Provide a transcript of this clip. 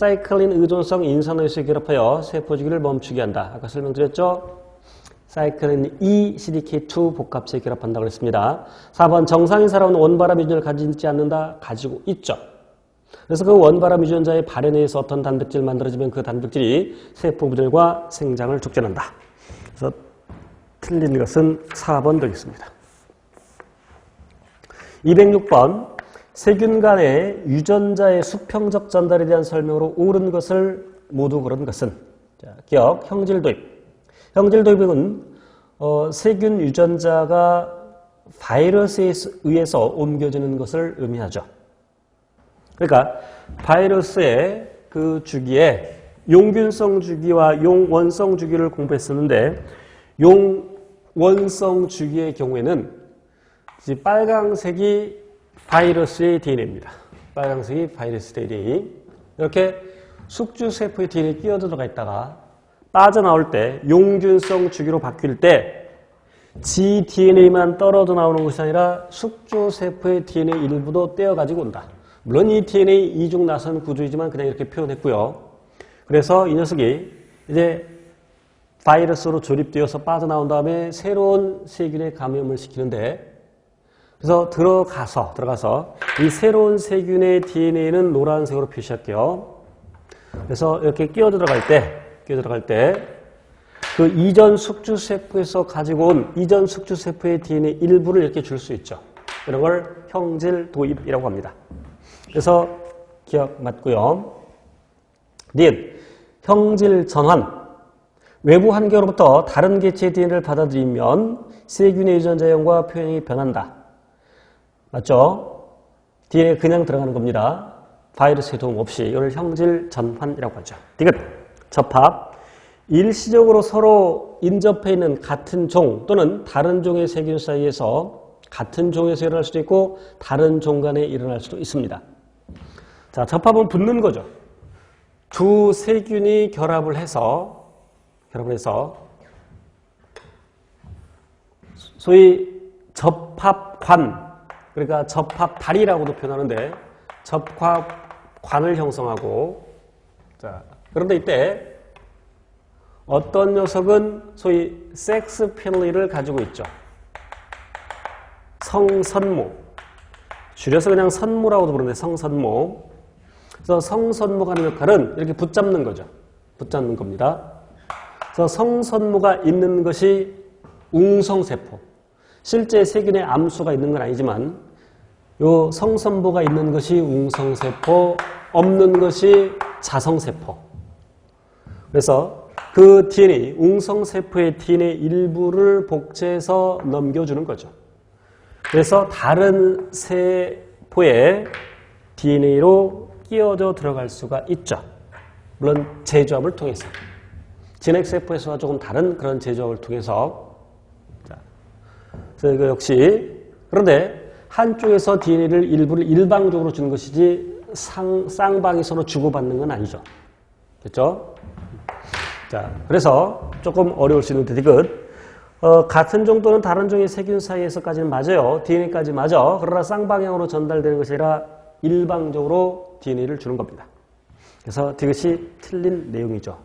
사이클린 의존성 인산화효소에 결합하여 세포 주기를 멈추게 한다. 아까 설명드렸죠? 사이클린 E, CDK2 복합체에 결합한다고 했습니다. 4번 정상인 사람은 원바람 유전을 가지지 않는다. 가지고 있죠. 그래서 그 원바람 유전자의 발현에 의해서 어떤 단백질 만들어지면 그 단백질이 세포 분열과 생장을 촉진한다. 그래서 틀린 것은 4번 되겠습니다. 206번 세균 간의 유전자의 수평적 전달에 대한 설명으로 옳은 것을 모두 고른 것은 자, 기억 형질 도입. 형질 도입은 어, 세균 유전자가 바이러스에 의해서 옮겨지는 것을 의미하죠. 그러니까 바이러스의 그 주기에 용균성 주기와 용원성 주기를 공부했었는데 용원성 주기의 경우에는 빨강색이 바이러스의 DNA입니다. 빨강색이 바이러스 DNA. 이렇게 숙주세포의 DNA 끼어 들어가 있다가 빠져나올 때 용균성 주기로 바뀔 때 gDNA만 떨어져 나오는 것이 아니라 숙주세포의 DNA 일부도 떼어가지고 온다. 물론 이 DNA 이중 나선 구조이지만 그냥 이렇게 표현했고요. 그래서 이 녀석이 이제 바이러스로 조립되어서 빠져나온 다음에 새로운 세균에 감염을 시키는데 그래서 들어가서 들어가서 이 새로운 세균의 DNA는 노란색으로 표시할게요. 그래서 이렇게 끼어 들어갈 때 끼어 들어갈 때 그 이전 숙주 세포에서 가지고 온 이전 숙주 세포의 DNA 일부를 이렇게 줄 수 있죠. 이런 걸 형질 도입이라고 합니다. 그래서 기억 맞고요. 니은 형질 전환 외부 환경으로부터 다른 개체의 DNA를 받아들이면 세균의 유전자형과 표현이 변한다. 맞죠? DNA 그냥 들어가는 겁니다. 바이러스의 도움 없이 이걸 형질 전환이라고 하죠. 디귿 접합 일시적으로 서로 인접해 있는 같은 종 또는 다른 종의 세균 사이에서 같은 종에서 일어날 수도 있고 다른 종 간에 일어날 수도 있습니다. 자, 접합은 붙는 거죠. 두 세균이 결합을 해서 결합을 해서 소위 접합관 그러니까 접합다리라고도 표현하는데 접합관을 형성하고 자, 그런데 이때 어떤 녀석은 소위 섹스 필리를 가지고 있죠. 성선모. 줄여서 그냥 선모라고도 부르는데 성선모. 그래서 성선모가 하는 역할은 이렇게 붙잡는 거죠. 붙잡는 겁니다. 그래서 성선모가 있는 것이 웅성세포. 실제 세균의 암수가 있는 건 아니지만 요 성선모가 있는 것이 웅성세포, 없는 것이 자성세포. 그래서 그 DNA, 웅성세포의 DNA 일부를 복제해서 넘겨주는 거죠. 그래서 다른 세포의 DNA로 끼어져 들어갈 수가 있죠. 물론 재조합을 통해서. 진핵세포에서와 조금 다른 그런 재조합을 통해서. 이거 역시 그런데 한쪽에서 DNA를 일부를 일방적으로 주는 것이지 상, 쌍방이 서로 주고받는 건 아니죠. 됐죠? 자, 그래서 조금 어려울 수 있는데 디귿. 어, 같은 정도는 다른 종의 세균 사이에서까지는 맞아요. DNA까지 맞아. 그러나 쌍방향으로 전달되는 것이 아니라 일방적으로 DNA를 주는 겁니다. 그래서 디귿이 틀린 내용이죠.